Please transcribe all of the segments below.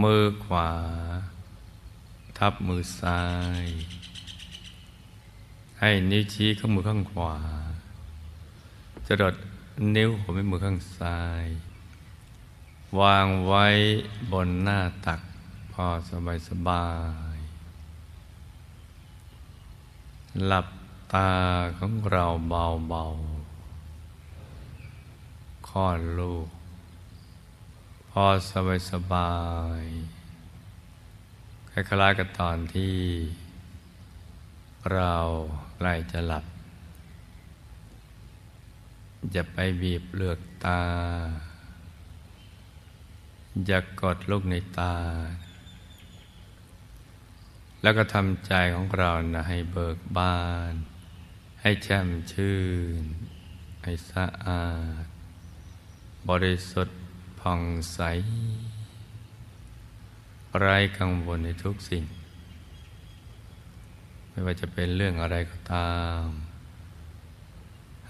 มือขวา ทับมือซ้าย ให้นิ้วชี้ข้างมือข้างขวา จะดดนิ้วหัวแม่มือข้างซ้าย วางไว้บนหน้าตักพอสบายสบาย หลับตาของเราเบาๆคลอดลูก พอสบายสบายคล้ายๆกับตอนที่เราใกล้จะหลับ อย่าไปบีบเลือกตา อย่ากกดลูกในตา แล้วก็ทำใจของเรานะให้เบิกบาน ให้แช่มชื่น ให้สะอาด บริสุทธิ์ ผ่องใส ไร้กังวลในทุกสิ่ง ไม่ว่าจะเป็นเรื่องอะไรก็ตาม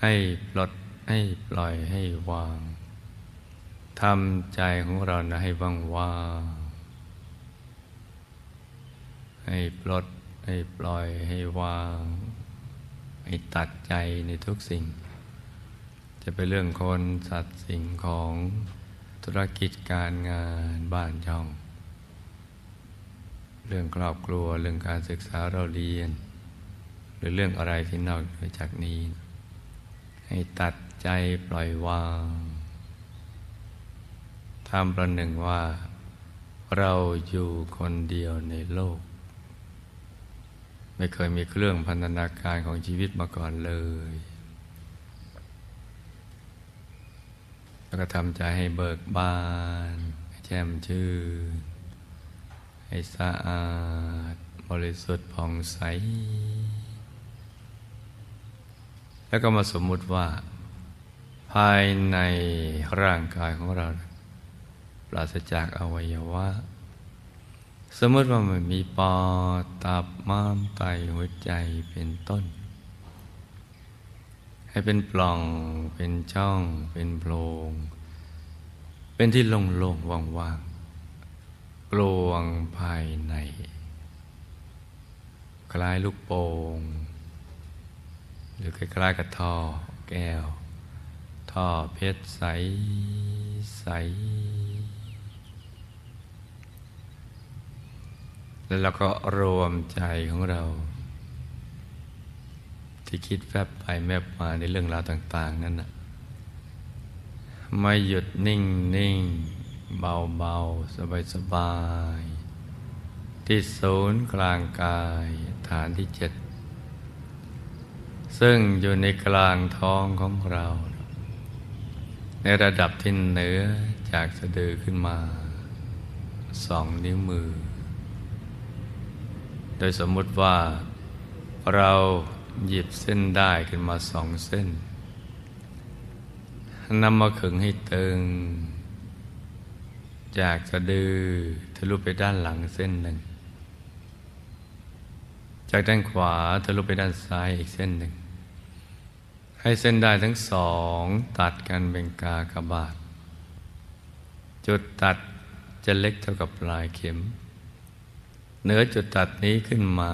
ให้ปลดให้ปล่อยให้วางทำใจของเรานะให้ว่างว่างให้ปลดให้ปล่อยให้วาง ให้ตัดใจในทุกสิ่ง จะเป็นเรื่องคนสัตว์สิ่งของ ธุรกิจการงานบ้านช่อง เรื่องครอบครัวเรื่องการศึกษาเราเรียน หรือเรื่องอะไรที่นอกเหนือจากนี้ ให้ตัดใจปล่อยวางทำประหนึ่งว่า เราอยู่คนเดียวในโลก ไม่เคยมีเครื่องพันธนาการของชีวิตมาก่อนเลย แล้วก็ทำใจให้เบิกบานให้แช่มชื่นให้สะอาด บริสุทธิ์ผ่องใส แล้วก็มาสมมุติว่า ภายในร่างกายของเรา ปราศจากอวัยวะ สมมติว่ามันมีปอดตับม้ามไตหัวใจเป็นต้น ให้เป็นปล่อง เป็นช่อง เป็นโพรง เป็นที่โล่งๆว่างๆกลวงภายใน คล้ายลูกโป่งหรือคล้ายๆกับท่อแก้ว ท่อเพชรใสใสแล้วเราก็รวมใจของเรา ที่คิดแวบไปแมบมาในเรื่องราวต่าง ๆ นั้นนะไม่หยุดนิ่งนิ่งเบาเบาสบายสบาย ที่ศูนย์กลางกายฐานที่เจ็ด ซึ่งอยู่ในกลางท้องของเรา ในระดับที่เหนือจากสะดือขึ้นมาสองนิ้วมือ โดยสมมุติว่าเรา หยิบเส้นได้ขึ้นมาสองเส้นนำมาขึงให้ตึง จากสะดือทะลุไปด้านหลังเส้นหนึ่ง จากด้านขวาทะลุไปด้านซ้ายอีกเส้นหนึ่ง ให้เส้นได้ทั้งสองตัดกันเป็นกากบาท จุดตัดจะเล็กเท่ากับปลายเข็ม เหนือจุดตัดนี้ขึ้นมา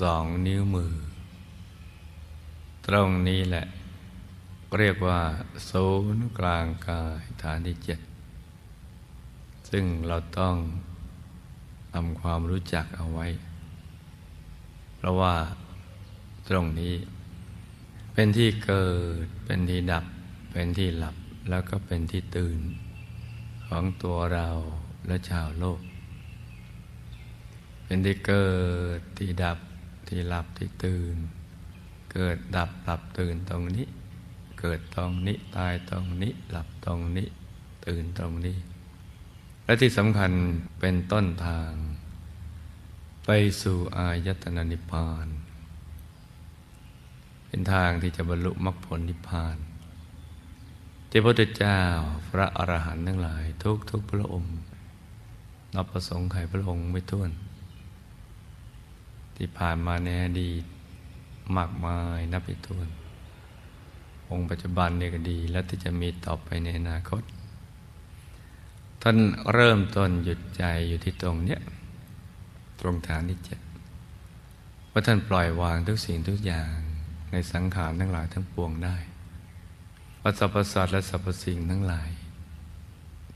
สองนิ้วมือ ตรงนี้แหละ เรียกว่าศูนย์กลางกายฐานที่เจ็ดซึ่งเราต้องทำความรู้จักเอาไว้ เพราะว่าตรงนี้ เป็นที่เกิด เป็นที่ดับ เป็นที่หลับ แล้วก็เป็นที่ตื่น ของตัวเราและชาวโลก เป็นที่เกิดที่ดับ ที่หลับที่ตื่น เกิดดับหลับตื่นตรงนี้ เกิดตรงนี้ตายตรงนี้ หลับตรงนี้ ตื่นตรงนี้ และที่สำคัญเป็นต้นทาง ไปสู่อายตนะนิพพาน เป็นทางที่จะบรรลุมรรคผลนิพพานที่พระพุทธเจ้าพระอรหันต์ทั้งหลาย ทุกทุกพระองค์นับประสงค์ไขพระองค์ไม่ท้วน ที่ผ่านมาในอดีตมากมายนับไม่ถ้วน องค์ปัจจุบันเนี่ยก็ดี และที่จะมีต่อไปในอนาคต ท่านเริ่มต้นหยุดใจอยู่ที่ตรงเนี้ยตรงฐานที่เจ็ดว่าท่านปล่อยวางทุกสิ่งทุกอย่างในสังขารทั้งหลายทั้งปวงได้ว่าสรรพสัตว์และสรรพสิ่งทั้งหลาย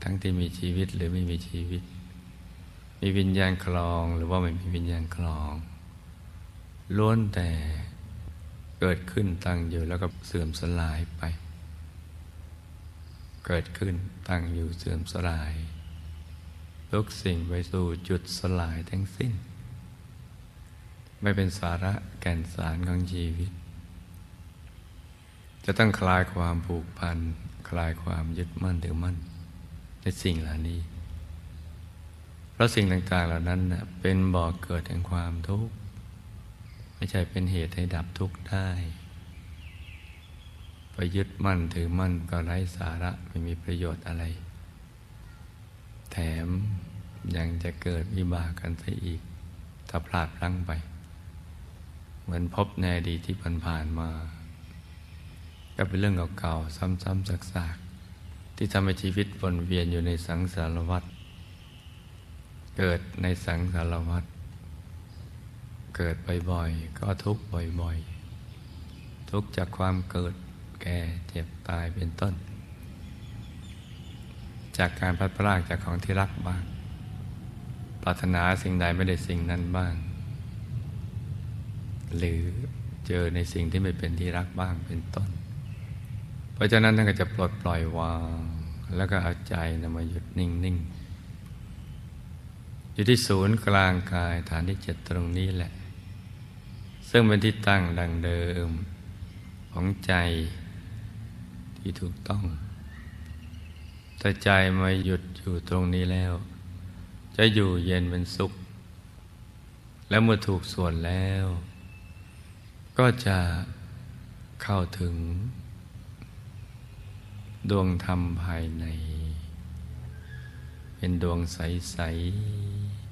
ทั้งที่มีชีวิตหรือไม่มีชีวิต มีวิญญาณคลองหรือว่าไม่มีวิญญาณคลอง ล้วนแต่เกิดขึ้นตั้งอยู่แล้วก็เสื่อมสลายไป เกิดขึ้นตั้งอยู่เสื่อมสลาย ทุกสิ่งไปสู่จุดสลายทั้งสิ้น ไม่เป็นสาระแก่นสารของชีวิต จะต้องคลายความผูกพัน คลายความยึดมั่นถือมั่น ในสิ่งเหล่านี้ เพราะสิ่งต่างๆเหล่านั้นเป็นบ่อกเกิดแห่งความทุกข์ ไม่ใช่เป็นเหตุให้ดับทุกข์ได้ไปยึดมั่นถือมั่นก็ไร้สาระไม่มีประโยชน์อะไร แถมยังจะเกิดวิบากกันซะอีก ถ้าพลาดพลั้งไป เหมือนพบในอดีตที่ผ่านๆมา ก็เป็นเรื่องเก่าๆ ซ้ำๆซากๆ ที่ทำให้ชีวิตวนเวียนอยู่ในสังสารวัฏเกิดในสังสารวัฏ เกิดบ่อยๆ ก็ทุกข์บ่อยๆ ทุกข์จากความเกิดแก่เจ็บตายเป็นต้น จากการพัดพลากจากของที่รักบ้าง ปรารถนาสิ่งใดไม่ได้สิ่งนั้นบ้าง หรือเจอในสิ่งที่ไม่เป็นที่รักบ้างเป็นต้น เพราะฉะนั้นท่านก็จะปลดปล่อยวาง แล้วก็เอาใจนะมาหยุดนิ่งๆอยู่ที่ศูนย์กลางกายฐานที่เจ็ดตรงนี้แหละ ซึ่งเป็นที่ตั้งดังเดิมของใจที่ถูกต้องแต่ใจมาหยุดอยู่ตรงนี้แล้ว จะอยู่เย็นเป็นสุข และเมื่อถูกส่วนแล้ว ก็จะเข้าถึง ดวงธรรมภายใน เป็นดวงใส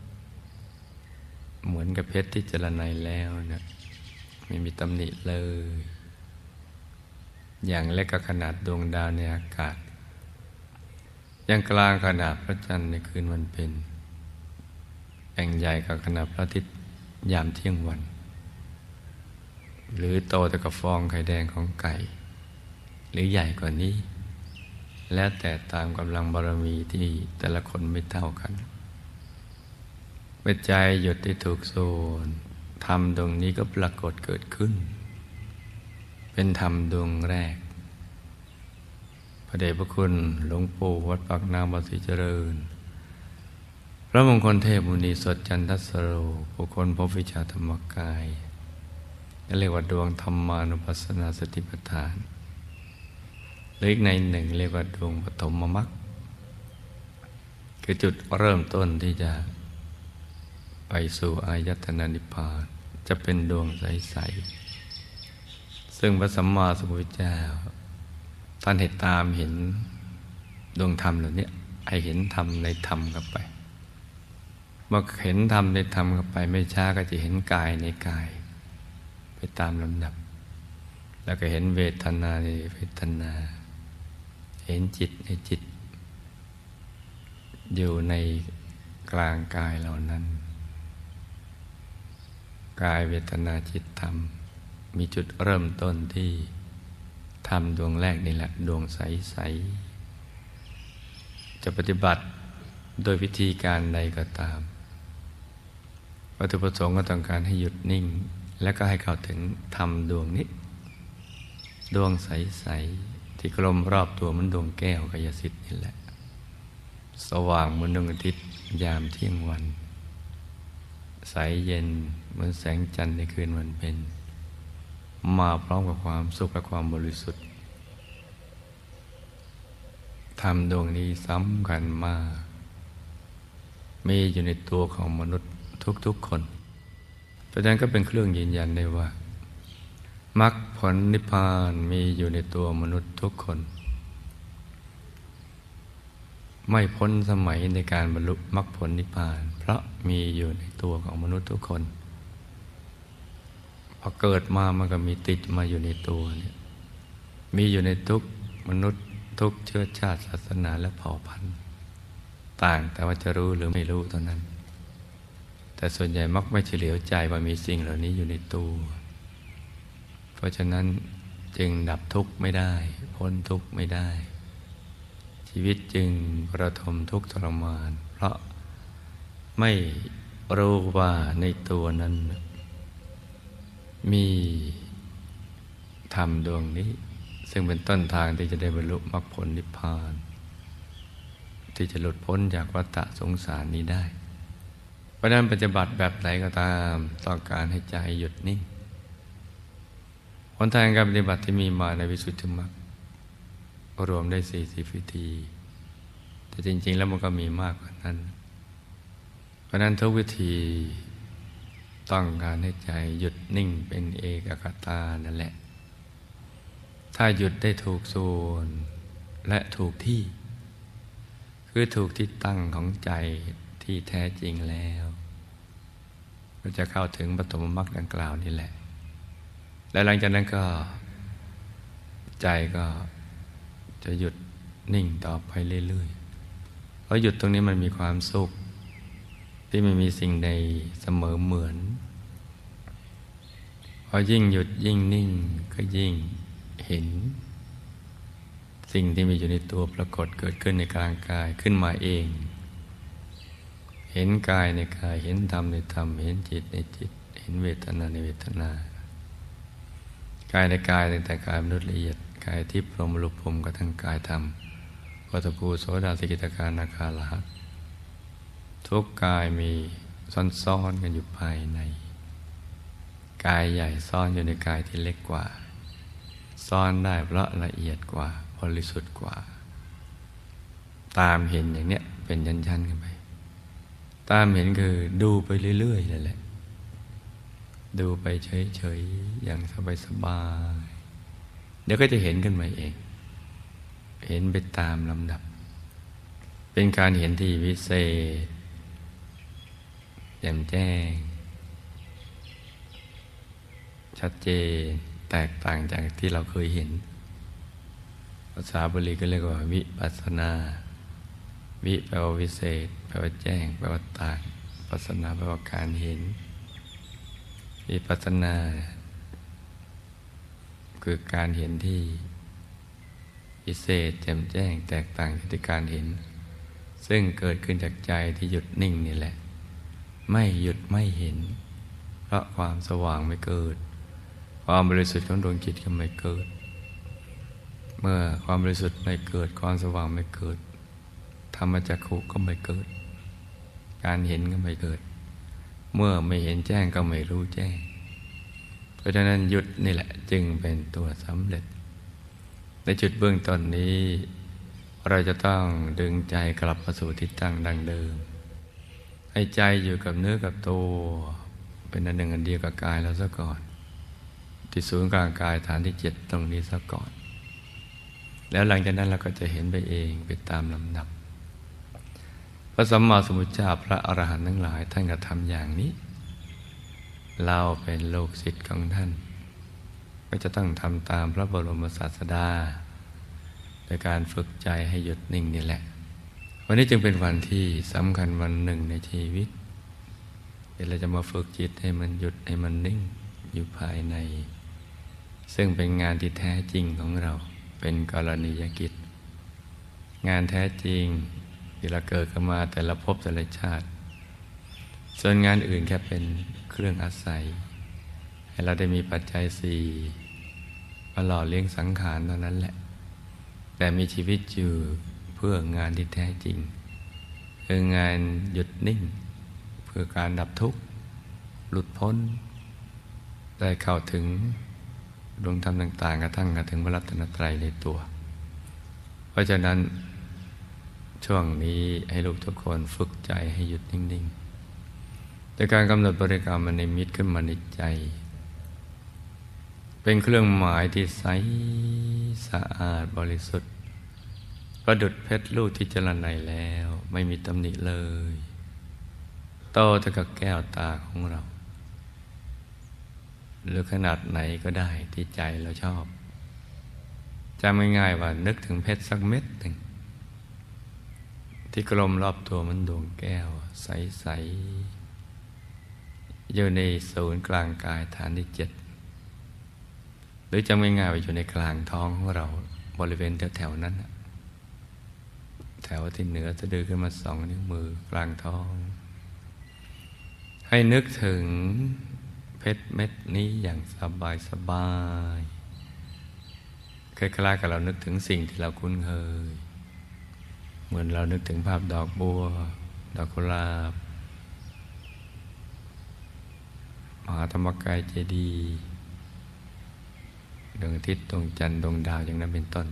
ๆ เหมือนกับเพชรที่เจรไนแล้วนะ ไม่มีตำหนิเลย อย่างเล็กก็ขนาดดวงดาวในอากาศ อย่างกลางขนาดพระจันทร์ในคืนวันเป็นแอ่งใหญ่กับขนาดพระอาทิตย์ยามเที่ยงวัน หรือโตแต่กับฟองไข่แดงของไก่ หรือใหญ่กว่านี้ แล้วแต่ตามกำลังบารมีที่แต่ละคนไม่เท่ากันเมื่อใจหยุดที่ถูกโซน ธรรมดวงนี้ก็ปรากฏเกิดขึ้น เป็นธรรมดวงแรก พระเดชพระคุณหลวงปู่วัดปากน้ำวัดศรีเจริญ พระมงคลเทพมุนีสดจันทสโรบุคคลพบวิชาธรรมกายเรียกว่าดวงธรรมานุปัสสนาสติปัฏฐานหรืออีกในหนึ่งเรียกว่าดวงปฐมมรรคคือจุดเริ่มต้นที่จะไปสู่อายตนะนิพพาน จะเป็นดวงใส ๆ ซึ่งพระสัมมาสัมพุทธเจ้า ท่านเห็นตามเห็นดวงธรรมเหล่านี้ให้เห็นธรรมในธรรมกับไป เมื่อเห็นธรรมในธรรมกับไป ไม่ช้าก็จะเห็นกายในกาย ไปตามลำดับ แล้วก็เห็นเวทนาในเวทนา เห็นจิตในจิต อยู่ในกลางกายเหล่านั้น กายเวทนาจิตธรรม มีจุดเริ่มต้นที่ธรรมดวงแรกนี่แหละ ดวงใส ๆ จะปฏิบัติโดยวิธีการใดก็ตาม วัตถุประสงค์ก็ต้องการให้หยุดนิ่ง และก็ให้เข้าถึงธรรมดวงนี้ ดวงใส ๆ ที่กลมรอบตัวมันดวงแก้วกายสิทธิ์นี่แหละ สว่างเหมือนดวงอาทิตย์ยามเที่ยงวัน ใสเย็นเหมือนแสงจันทร์ในคืนวันเป็นมาพร้อมกับความสุขและความบริสุทธิ์ธรรมดวงนี้สำคัญมาก มีอยู่ในตัวของมนุษย์ทุกๆคนเพราะฉะนั้นก็เป็นเครื่องยืนยันได้ว่ามรรคผลนิพพานมีอยู่ในตัวมนุษย์ทุกคน ไม่พ้นสมัยในการบรรลุมรรคผลนิพพาน เพราะมีอยู่ในตัวของมนุษย์ทุกคน พอเกิดมามันก็มีติดมาอยู่ในตัวเนี่ยมีอยู่ในทุกมนุษย์ทุกเชื้อชาติศาสนาและเผ่าพันธุ์ ต่างแต่ว่าจะรู้หรือไม่รู้เท่านั้น แต่ส่วนใหญ่มักไม่เฉลียวใจว่ามีสิ่งเหล่านี้อยู่ในตัว เพราะฉะนั้นจึงดับทุกข์ไม่ได้ พ้นทุกข์ไม่ได้ ชีวิตจึงประทมทุกข์ทรมาน เพราะไม่รู้ว่าในตัวนั้น มีธรรมดวงนี้ ซึ่งเป็นต้นทางที่จะได้บรรลุมรรคผลนิพพาน ที่จะหลุดพ้นจากวัฏสงสารนี้ได้ เพราะนั้นปฏิบัติแบบไหนก็ตามต้องการให้ใจหยุดนิ่งหนทางการปฏิบัติที่มีมาในวิสุทธิมรรค รวมได้สี่สิบวิธี แต่จริง ๆ แล้วมันก็มีมากกว่านั้น เพราะนั้นทุกวิธีต้องการให้ใจหยุดนิ่งเป็นเอกคตานั่นแหละ ถ้าหยุดได้ถูกส่วนและถูกที่ คือถูกที่ตั้งของใจที่แท้จริงแล้วเราจะเข้าถึงปฐมมรรคดังกล่าวนี่แหละ และหลังจากนั้นก็ ใจก็ จะหยุดนิ่งต่อไปเรื่อยๆเพราะหยุดตรงนี้มันมีความสุข ที่ไม่มีสิ่งใดเสมอเหมือน พอยิ่งหยุดยิ่งนิ่งก็ยิ่งเห็น สิ่งที่มีอยู่ในตัวปรากฏเกิดขึ้นในกลางกายขึ้นมาเอง เห็นกายในกายเห็นธรรมในธรรมเห็นจิตในจิต เห็นเวทนาในเวทนากายในกายตั้งแต่กายมนุษย์ละเอียด กายที่พรหมลุภมก็ทั้งกายธรรมวัตภูโสดาสกิตาการนาคาลหัตทุกกายมีซ่อนๆกันอยู่ภายใน กายใหญ่ซ่อนอยู่ในกายที่เล็กกว่า ซ่อนได้เพราะละเอียดกว่าบริสุทธิ์กว่า ตามเห็นอย่างเนี้ยเป็นยันๆกันไป ตามเห็นคือดูไปเรื่อยๆนั่นแหละ ดูไปเฉยๆอย่างสบายๆ เดี๋ยวก็จะเห็นขึ้นมาเอง เห็นไปตามลำดับ เป็นการเห็นที่วิเศษแจ่มแจ้ง ชัดเจนแตกต่างจากที่เราเคยเห็น ภาษาบาลีก็เรียกว่า วิปัสนา วิแปลว่าวิเศษ แปลว่าแจ้ง แปลว่าต่าง ปัสนาแปลว่าการเห็น วิปัสนา คือการเห็นที่พิเศษแจ่มแจ้งแตกต่างจากการเห็น ซึ่งเกิดขึ้นจากใจที่หยุดนิ่งนี่แหละ ไม่หยุดไม่เห็น เพราะความสว่างไม่เกิด ความบริสุทธิ์ของดวงจิตก็ไม่เกิด เมื่อความบริสุทธิ์ไม่เกิดความสว่างไม่เกิดธรรมจักขุก็ไม่เกิด การเห็นก็ไม่เกิด เมื่อไม่เห็นแจ้งก็ไม่รู้แจ้ง เพราะฉะนั้นหยุดนี่แหละจึงเป็นตัวสำเร็จ ในจุดเบื้องต้นนี้ เราจะต้องดึงใจกลับมาสู่ทิศตั้งดังเดิม ให้ใจอยู่กับเนื้อกับตัวเป็นอันหนึ่งอันเดียวกับกายเราซะก่อน ที่ศูนย์กลางกายฐานที่เจ็ดตรงนี้ซะก่อน แล้วหลังจากนั้นเราก็จะเห็นไปเองไปตามลำดับพระสัมมาสัมพุทธเจ้าพระอรหันต์ทั้งหลายท่านก็ทำอย่างนี้ เราเป็นลูกศิษย์ของท่าน ก็จะต้องทำตามพระบรมศาสดาในการฝึกใจให้หยุดนิ่งนี่แหละ วันนี้จึงเป็นวันที่สำคัญวันหนึ่งในชีวิตเวเราจะมาฝึกจิตให้มันหยุดให้มันนิ่งอยู่ภายใน ซึ่งเป็นงานที่แท้จริงของเราเป็นกรณียกิจ งานแท้จริงที่เราเกิดขึ้นมาแต่ละภพแต่ละชาติ ส่วนงานอื่นแค่เป็นเครื่องอาศัย ให้เราได้มีปัจจัยสี่มาหล่อเลี้ยงสังขารเท่านั้นแหละ แต่มีชีวิตอยู่เพื่องานที่แท้จริง คืองานหยุดนิ่ง เพื่อการดับทุกข์ หลุดพ้น ได้เข้าถึงดวงธรรมต่างๆกระทั่งกระถึงพระรัตนตรัยในตัว เพราะฉะนั้นช่วงนี้ให้ลูกทุกคนฝึกใจให้หยุดนิ่ง ๆ โดยการกำหนดบริกรรมมันในมิตขึ้นมาในใจ เป็นเครื่องหมายที่ใสสะอาดบริสุทธิ์ ประดุดเพชรลูกที่จรไนแล้วไม่มีตำหนิเลย โตเท่ากับแก้วตาของเรา หรือขนาดไหนก็ได้ที่ใจเราชอบจำง่ายๆว่านึกถึงเพชรสักเม็ดหนึ่งที่กลมรอบตัวมันดวงแก้ว ใสๆ อยู่ในศูนย์กลางกายฐานที่เจ็ดหรือจำง่ายๆว่าอยู่ในกลางท้องของเราบริเวณแถวๆนั้น แถวที่เหนือจะดือขึ้นมาสองนิ้วมือกลางท้อง ให้นึกถึงเพชรเม็ดนี้อย่างสบายสบายคล้ายๆกับเรานึกถึงสิ่งที่เราคุ้นเคย เหมือนเรานึกถึงภาพดอกบัว ดอกกุหลาบ มหาธรรมกายเจดีย์ดวงอาทิตย์ดวงจันทร์ดวงดาวอย่างนั้นเป็นต้น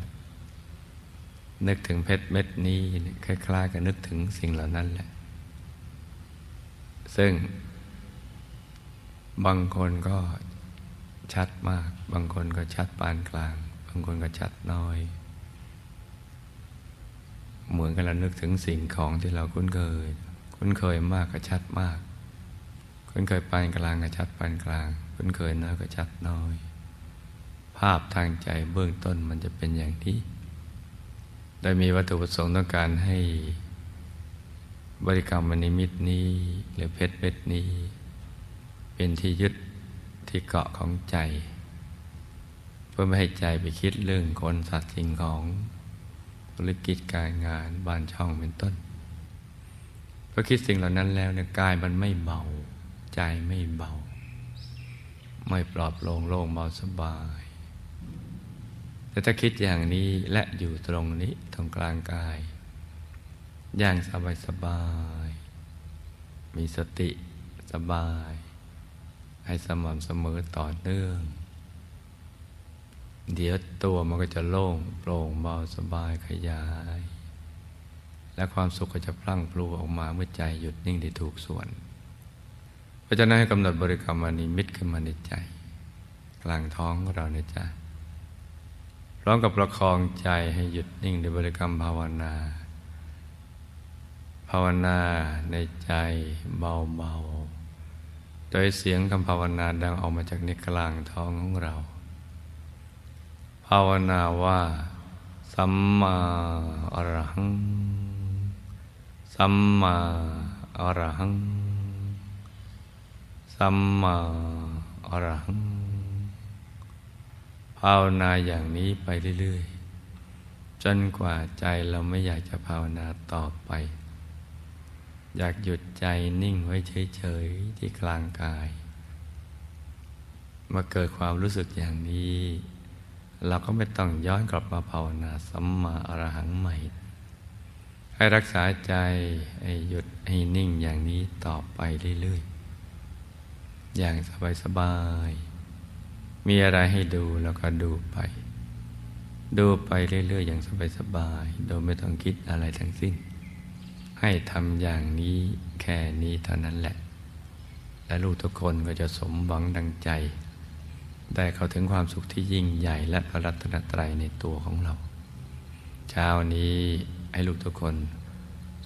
นึกถึงเพชรเม็ดนี้คล้ายๆกับนึกถึงสิ่งเหล่านั้นแหละ ซึ่ง บางคนก็ชัดมาก บางคนก็ชัดปานกลาง บางคนก็ชัดน้อย เหมือนกับเรานึกถึงสิ่งของที่เราคุ้นเคย คุ้นเคยมากก็ชัดมาก คุ้นเคยปานกลางก็ชัดปานกลาง คุ้นเคยน้อยก็ชัดน้อย ภาพทางใจเบื้องต้นมันจะเป็นอย่างนี้โดยมีวัตถุประสงค์ต้องการให้บริกรรมมนิมิตนี้ หรือเพชรเม็ดนี้ เป็นที่ยึดที่เกาะของใจ เพื่อไม่ให้ใจไปคิดเรื่องคนสัตว์สิ่งของธุรกิจการงานบ้านช่องเป็นต้นพอคิดสิ่งเหล่านั้นแล้วเนี่ยกายมันไม่เบา ใจไม่เบา ไม่ปลอบโลง่งโล่งเบาสบาย แต่ถ้าคิดอย่างนี้และอยู่ตรงนี้ตรงกลางกาย อย่างสบายสบาย มีสติสบาย ให้สม่ำเสมอต่อเนื่อง เดี๋ยวตัวมันก็จะโล่งโปร่งเบาสบายขยาย และความสุขก็จะพลั่งพลูออกมาเมื่อใจหยุดนิ่งได้ถูกส่วน ราะฉะนั้นให้กำหนดบริกรรมมานิมิตขึ้นมาในใจ กลางท้องของเราเนี่ยจ้ะพร้อมกับประคองใจให้หยุดนิ่งในบริกรรมภาวนา ภาวนาในใจเบาๆโดยเสียงคำภาวนาดังออกมาจากในกลางท้องของเรา ภาวนาว่า สัมมาอรหัง สัมมาอรหัง สัมมาอรหังภาวนาอย่างนี้ไปเรื่อยๆ จนกว่าใจเราไม่อยากจะภาวนาต่อไป อยากหยุดใจนิ่งไว้เฉยๆ ที่กลางกาย มาเกิดความรู้สึกอย่างนี้ เราก็ไม่ต้องย้อนกลับมาภาวนาสัมมาอรหังใหม่ ให้รักษาใจให้หยุดให้นิ่งอย่างนี้ต่อไปเรื่อยๆ อย่างสบายๆมีอะไรให้ดูแล้วก็ดูไป ดูไปเรื่อยๆ อย่างสบายๆโดยไม่ต้องคิดอะไรทั้งสิ้น ให้ทำอย่างนี้แค่นี้เท่านั้นแหละ และลูกทุกคนก็จะสมหวังดังใจ ได้เข้าถึงความสุขที่ยิ่งใหญ่และพระรัตนตรัยในตัวของเรา เช้านี้ให้ลูกทุกคน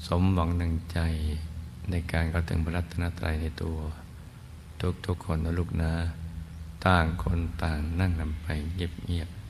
สมหวังดังใจในการเข้าถึงพระรัตนตรัยในตัว ทุกๆคนนะลูกนะ ต่างคนต่างนั่งนำไปเงียบๆ